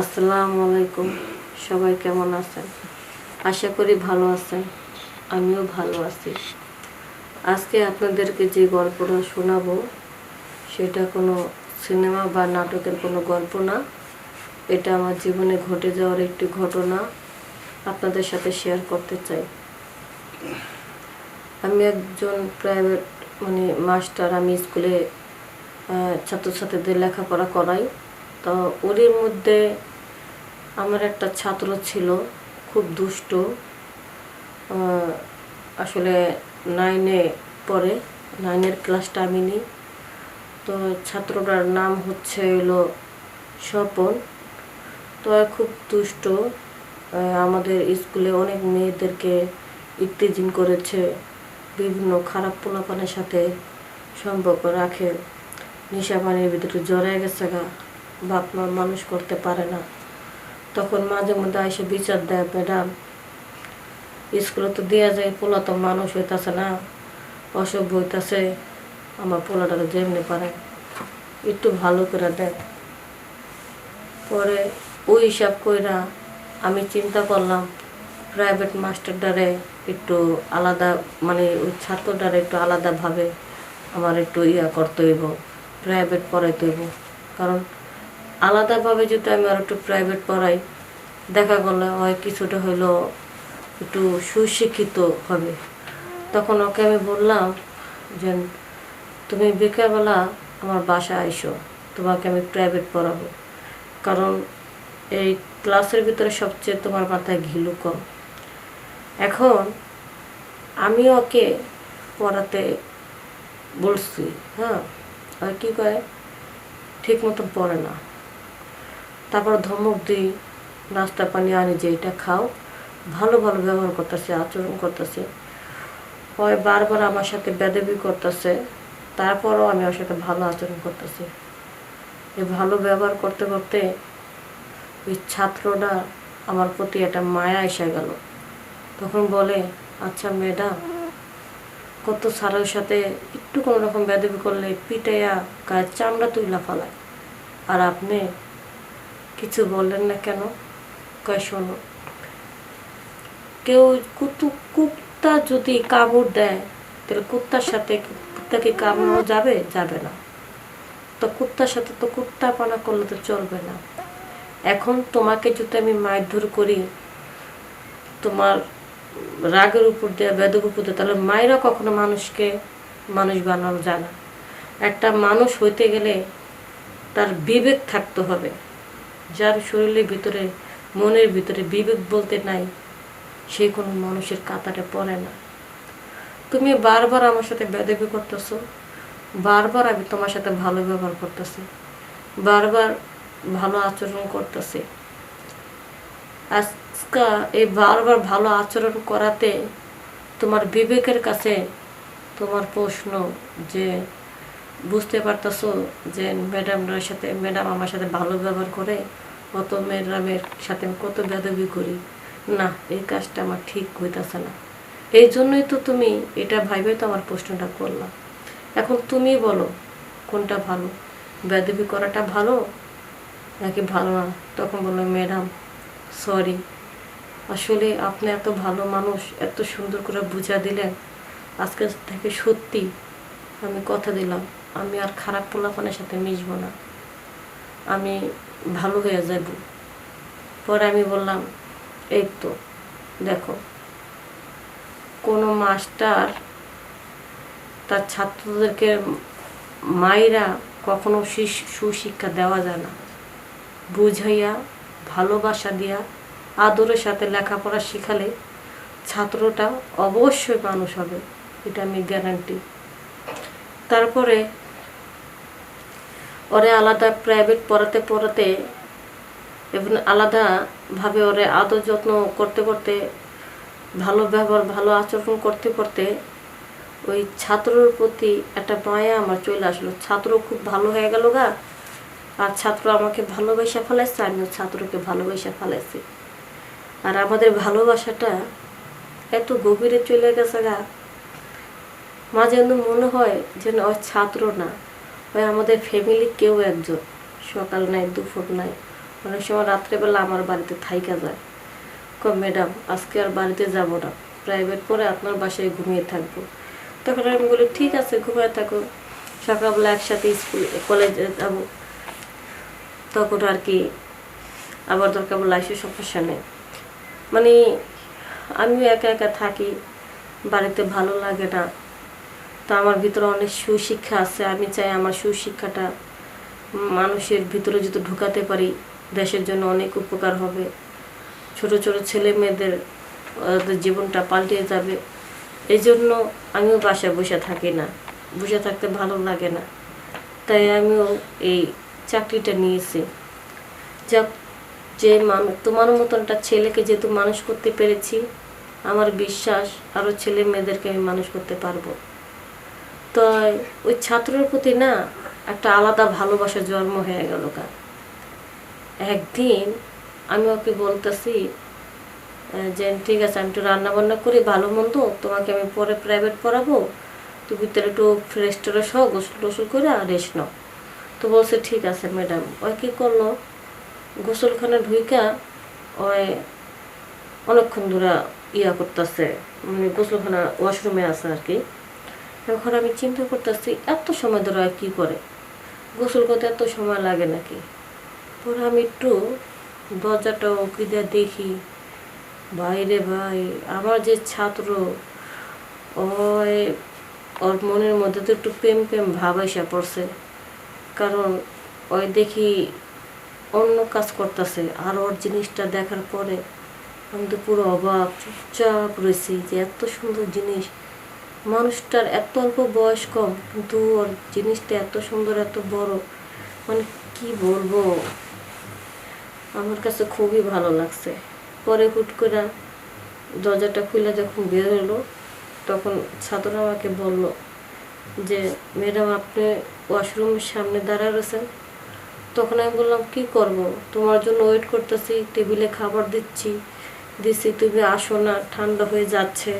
আসসালামু আলাইকুম। সবাই কেমন আছেন? আশা করি ভালো আছেন। আমিও ভালো আছি। আজকে আপনাদেরকে যে গল্পটা শোনাবো, সেটা কোনো সিনেমা বা নাটকের কোনো গল্প না। এটা আমার জীবনে ঘটে যাওয়ার একটি ঘটনা আপনাদের সাথে শেয়ার করতে চাই। আমি একজন প্রাইভেট মানে মাস্টার আমি স্কুলে ছাত্রছাত্রীদের লেখাপড়া করাই। তো ওদের মধ্যে আমার একটা ছাত্র ছিল, খুব দুষ্ট আসলে নাইনে পড়ে নাইনের ক্লাসটা আমি নিই। তো ছাত্রটার নাম হচ্ছে হলো স্বপন। তো খুব দুষ্ট আমাদের স্কুলে অনেক মেয়েদেরকে ইত্তেজিন করেছে, বিভিন্ন খারাপ পোলাপানের সাথে সম্পর্ক রাখে। নেশা পানির ভিতরে জড়ায় গেছে গা। বাপ মা মানুষ করতে পারে না। তখন মাঝে মধ্যে এসে বিচার দেয়, ম্যাডাম, স্কুলে তো দেওয়া যায়, পোলা তো মানুষ হইতাছে না, অসভ্য হইতাছে, আমার পোলাটাকে যেমনি পারে একটু ভালো করে দেয় পরে ওই হিসাব কইরা আমি চিন্তা করলাম, প্রাইভেট মাস্টারটারে একটু আলাদা মানে ওই ছাত্রটারে একটু আলাদাভাবে আমার একটু ইয়া করতে হইব, প্রাইভেট পড়াইতে হইব। কারণ আলাদাভাবে যদি আমি আর একটু প্রাইভেট পড়াই, দেখা গেলে হয় কিছুটা হইল একটু সুশিক্ষিত হবে। তখন ওকে আমি বললাম যে, তুমি বিকেলবেলা আমার বাসায় আইসো, তোমাকে আমি প্রাইভেট পড়াবো। কারণ এই ক্লাসের ভিতরে সবচেয়ে তোমার মাথায় ঘিলু কম। এখন আমি ওকে পড়াতে বলছি হ্যাঁ? আর কি করে ঠিক মতন পড়ে না। তারপর ধমক দিই, নাস্তা পানি আনি যে এটা খাও। ভালো ভালো ব্যবহার করতেছে, আচরণ করতেছে। হয় বারবার আমার সাথে বেদবি করতেছে, তারপরও আমি ওর সাথে ভালো আচরণ করতেছি। এই ভালো ব্যবহার করতে করতে ওই ছাত্রটা আমার প্রতি একটা মায়া এসে গেল। তখন বলে আচ্ছা ম্যাডাম কত স্যারের সাথে একটু কোনো রকম বেদবি করলে পিটাইয়া গায়ের চামড়া তুইলা ফালায়। আর আপনি কিছু বললেন না কেন? কয়, শোনো। কেউ কুতু, কুত্তা যদি কামড় দেয়, তাহলে কুত্তার সাথে কুত্তাকে কামড়ানো যাবে? যাবে না। তো কুত্তার সাথে তো কুত্তা পানা করলে তো চলবে না। এখন তোমাকে যদি আমি মারধর করি, তোমার রাগের উপর দিয়ে, বেদক উপর দিয়ে, তাহলে মায়েরা কখনো মানুষকে, মানুষ বানানো যায় না। একটা মানুষ হইতে গেলে তার বিবেক থাকতে হবে। যার শরীরের ভিতরে, মনের ভিতরে বিবেক বলতে নাই, সে কোনো মানুষের কাতারে পড়ে না। তুমি বারবার আমার সাথে বেদবি করতেছ, বারবার আমি তোমার সাথে ভালো ব্যবহার করতেছি, বারবার ভালো আচরণ করতেছি। আজকা এই বারবার ভালো আচরণ করাতে তোমার বিবেকের কাছে তোমার প্রশ্ন যে বুঝতে পারতেছো যে ম্যাডামরার সাথে, ম্যাডাম আমার সাথে ভালো ব্যবহার করে, কত ম্যাডামের সাথে আমি কত বেদবি করি। না, এই কাজটা আমার ঠিক হইতেছে না। এই জন্যই তো তুমি এটা ভাইবে তো আমার প্রশ্নটা করলাম এখন তুমি বলো, কোনটা ভালো? বেদবি করাটা ভালো নাকি ভালো না? তখন বলল, ম্যাডাম, সরি। আসলে আপনি এত ভালো মানুষ, এত সুন্দর করে বুঝা দিলেন। আজকে থেকে সত্যি আমি কথা দিলাম। আমি আর খারাপ পোলাপানের সাথে মিশবো না। আমি ভালো হয়ে যাব। পরে আমি বললাম, এই তো, দেখো, কোনো মাস্টার তার ছাত্রদেরকে মায়েরা কখনো সুশিক্ষা দেওয়া যায় না। বুঝাইয়া, ভালোবাসা দিয়া, আদরের সাথে লেখাপড়া শিখালে ছাত্রটা অবশ্যই মানুষ হবে, এটা আমি গ্যারান্টি তারপরে ওরে আলাদা প্রাইভেট পড়াতে পড়াতে এবং আলাদাভাবে ওরে আদর যত্ন করতে করতে, ভালো ব্যবহার, ভালো আচরণ করতে করতে ওই ছাত্রর প্রতি একটা মায়া আমার চলে আসলো। ছাত্র খুব ভালো হয়ে গেল গা। আর ছাত্র আমাকে ভালোবাসা ফেলাইছে, আমিও ছাত্রকে ভালোবাসা ফেলাইছি। আর আমাদের ভালোবাসাটা এত গভীরে চলে গেছে গা। মাঝে মনে হয় যেন ওই ছাত্র না। ওই আমাদের ফ্যামিলি কেউ একজন। সকাল নাই, দুপুর নাই। অনেক সময় রাত্রেবেলা আমার বাড়িতে থাইকা যায়। কম ম্যাডাম আজকে আর বাড়িতে যাব না। প্রাইভেট পরে আপনার বাসায় ঘুমিয়ে থাকব। তখন আমি বলি, ঠিক আছে, ঘুমিয়ে থাকো। সকালবেলা একসাথে স্কুল কলেজে যাব। তখন আর কি আবার দরকার বলে আসে সমস্যা নেই। মানে আমিও একা একা থাকি, বাড়িতে ভালো লাগে না। তো আমার ভিতরে অনেক সুশিক্ষা আছে। আমি চাই আমার সুশিক্ষাটা মানুষের ভিতরে যদি ঢুকাতে পারি, দেশের জন্য অনেক উপকার হবে। ছোট ছোট ছেলে মেয়েদের জীবনটা পাল্টে যাবে। এই জন্য আমিও বাসায় বসে থাকি না। বসে থাকতে ভালো লাগে না। তাই আমিও এই চাকরিটা নিয়েছি। যা যে মানুষ তোমার মতন একটা ছেলেকে যেহেতু মানুষ করতে পেরেছি, আমার বিশ্বাস আরও ছেলে মেয়েদেরকে আমি মানুষ করতে পারব। তো ওই ছাত্রের প্রতি না একটা আলাদা ভালোবাসা জন্ম হয়ে গেল কার। একদিন আমি ওকে বলতেছি যে ঠিক আছে, আমি একটু রান্না বান্না করি, ভালো মন্দ, তোমাকে আমি পরে প্রাইভেট পড়াবো তুমি তাহলে একটু ফ্রেশ ট্রেশ হও, গোসল টোসল করে আর রেস্ট নাও। তো বলছে, ঠিক আছে ম্যাডাম ওই কী করল? গোসলখানা ঢুইকা ওই অনেকক্ষণ ধরে ইয়া করতেছে মানে গোসলখানা ওয়াশরুমে আছে আর কি। এখন আমি চিন্তা করতেছি, এত সময় ধরে আর কী করে? গোসল করতে এত সময় লাগে নাকি? পরে আমি একটু দরজাটা উকি দিয়ে দেখি, বাইরে ভাই, আমার যে ছাত্র, ওই ওর মনের মধ্যে তো একটু প্রেম প্রেম ভাব এসে পড়ছে। কারণ ওই দেখি অন্য কাজ করতেছে, আর ওর জিনিসটা দেখার পরে আমি তো পুরো অবাক, চুপচাপ রয়েছি যে এত সুন্দর জিনিস মানুষটার এত অল্প বয়স কম, কিন্তু ওর জিনিসটা এত সুন্দর, এত বড় মানে কি বলব? আমার কাছে খুবই ভালো লাগছে। পরে হুট করে দরজাটা খুলে যখন বের হলো, তখন ছাত্ররা আমাকে বলল যে, ম্যাডাম, আপনি ওয়াশরুমের সামনে দাঁড়ায় রয়েছেন? তখন আমি বললাম, কি করব? তোমার জন্য ওয়েট করতেছি, টেবিলে খাবার দিচ্ছি দিচ্ছি তুমি আসো না, ঠান্ডা হয়ে যাচ্ছে।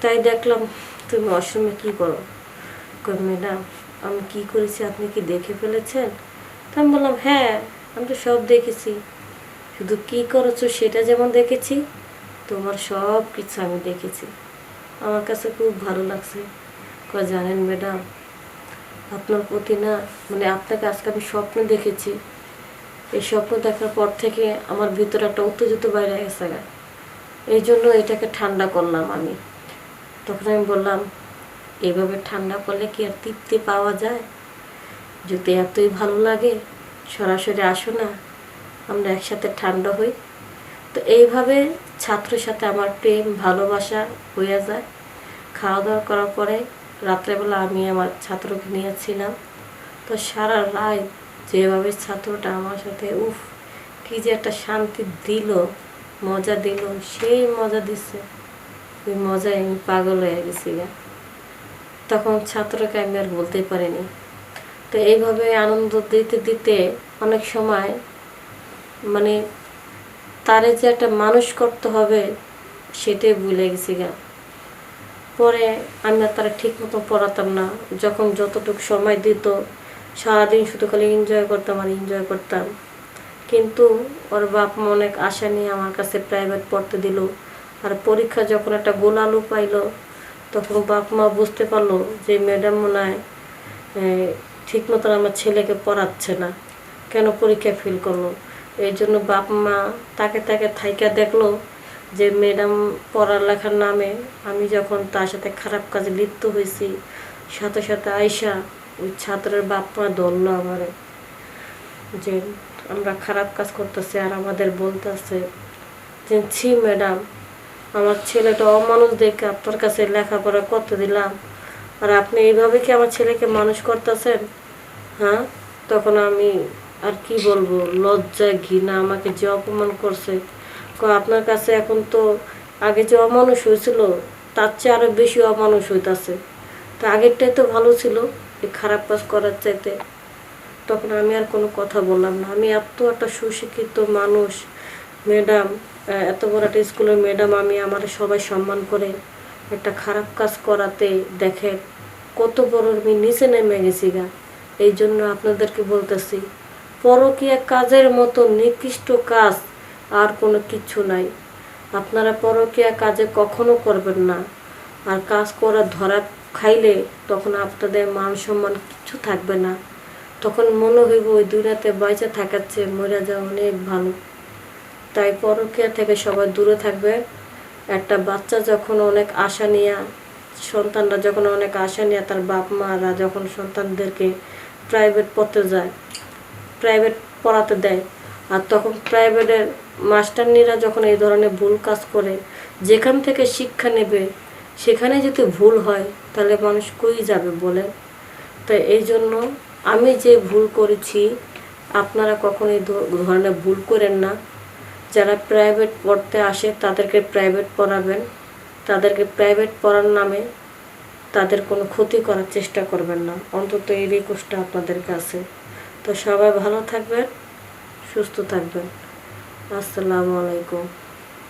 তাই দেখলাম তুমি ওয়াশরুমে কি করো? কই, ম্যাডাম, আমি কি করেছি? আপনি কি দেখে ফেলেছেন? তা আমি বললাম হ্যাঁ আমি তো সব দেখেছি। শুধু কি করেছ সেটা যেমন দেখেছি, তোমার সব কিছু আমি দেখেছি। আমার কাছে খুব ভালো লাগছে। কয় জানেন ম্যাডাম, আপনার প্রতি না মানে আপনাকে আজকে আমি স্বপ্ন দেখেছি। এই স্বপ্ন দেখার পর থেকে আমার ভিতরে একটা উত্তেজিত বাইরে গেছে। এই জন্য এটাকে ঠান্ডা করলাম আমি। তখন আমি বললাম, এভাবে ঠান্ডা করলে কি আর তৃপ্তি পাওয়া যায়? যদি এতই ভালো লাগে, সরাসরি আসো না, আমরা একসাথে ঠান্ডা হই। তো এইভাবে ছাত্রের সাথে আমার প্রেম, ভালোবাসা হয়ে যায়। খাওয়া দাওয়া করার পরে রাত্রেবেলা আমি আমার ছাত্রকে নিয়েছিলাম। তো সারা রাত যেভাবে ছাত্রটা আমার সাথে, উফ, কি যে একটা শান্তি দিল, মজা দিল, সেই মজা দিচ্ছে ওই মজায় আমি পাগল হয়ে গেছি গা। তখন ছাত্রকে আমি আর বলতেই পারিনি। তো এইভাবে আনন্দ দিতে দিতে অনেক সময় মানে তারে যে একটা মানুষ করতে হবে সেটাই ভুলে গেছি গা। পরে আমি আর তারা ঠিক মতো পড়াতাম না। যখন যতটুকু সময় দিত, সারাদিন শুধু খালি এনজয় করতাম আর এনজয় করতাম। কিন্তু ওর বাপ মা অনেক আশা নিয়ে আমার কাছে প্রাইভেট পড়তে দিল। আর পরীক্ষা যখন একটা গোলালু পাইলো, তখন বাপ মা বুঝতে পারল যে ম্যাডাম মনে হয় ঠিক মতন আমার ছেলেকে পড়াচ্ছে না। কেন পরীক্ষা ফেল করল? এই জন্য বাপ মা তাকে তাকে থাইকা দেখল যে ম্যাডাম পড়ালেখার নামে আমি যখন তার সাথে খারাপ কাজে লিপ্ত হয়েছি, সাথে সাথে আয়সা ওই ছাত্রের বাপ মা ধরলো আমারে। যে আমরা খারাপ কাজ করতেছি আর আমাদের বলতেছে যে, ছি ম্যাডাম আমার ছেলেটা অমানুষ দেখে আপনার কাছে লেখাপড়া করতে দিলাম। আর আপনি এইভাবে কি আমার ছেলেকে মানুষ করতেছেন? হ্যাঁ? তখন আমি আর কি বলব লজ্জায় ঘৃণা আমাকে যে অপমান করছে। আপনার কাছে এখন তো আগে যে অমানুষ হয়েছিল, তার চেয়ে আরও বেশি অমানুষ হইতাছে। তো আগেরটাই তো ভালো ছিল এই খারাপ কাজ করার চাইতে। তখন আমি আর কোনো কথা বললাম না। আমি এত একটা সুশিক্ষিত মানুষ ম্যাডাম এত বড় একটা স্কুলের ম্যাডাম আমি, আমার সবাই সম্মান করে একটা খারাপ কাজ করাতে দেখে কত বড় আমি নিচে নেমে গেছি গা। এই জন্য আপনাদেরকে বলতেছি, পরকীয়া কাজের মতো নিকৃষ্ট কাজ আর কোনো কিচ্ছু নাই। আপনারা পরকীয়া কাজে কখনো করবেন না। আর কাজ করা ধরা খাইলে তখন আপনাদের মান সম্মান কিছু থাকবে না। তখন মনে হইব ওই দুনিয়াতে বাইচে থাকার চেয়ে মরে যাওয়া অনেক ভালো। তাই পরকীয়া থেকে সবাই দূরে থাকবে। একটা বাচ্চা যখন অনেক আশা নিয়ে, সন্তানরা যখন অনেক আশা নিয়ে তার বাপ মারা যখন সন্তানদেরকে প্রাইভেট পড়তে যায় প্রাইভেট পড়াতে দেয়, আর তখন প্রাইভেটের মাস্টারনিরা যখন এই ধরনের ভুল কাজ করে, যেখান থেকে শিক্ষা নেবে, সেখানে যদি ভুল হয়, তাহলে মানুষ কই যাবে বলেন তো এই জন্য আমি যে ভুল করেছি, আপনারা কখনো এই ধরনের ভুল করেন না। যারা প্রাইভেট পড়তে আসে তাদেরকে প্রাইভেট পড়াবেন। তাদেরকে প্রাইভেট পড়ার নামে তাদের কোনো ক্ষতি করার চেষ্টা করবেন না। অন্তত এই রিকোয়েস্টটা আপনাদের কাছে। তো সবাই ভালো থাকবেন, সুস্থ থাকবেন। আসসালামু আলাইকুম।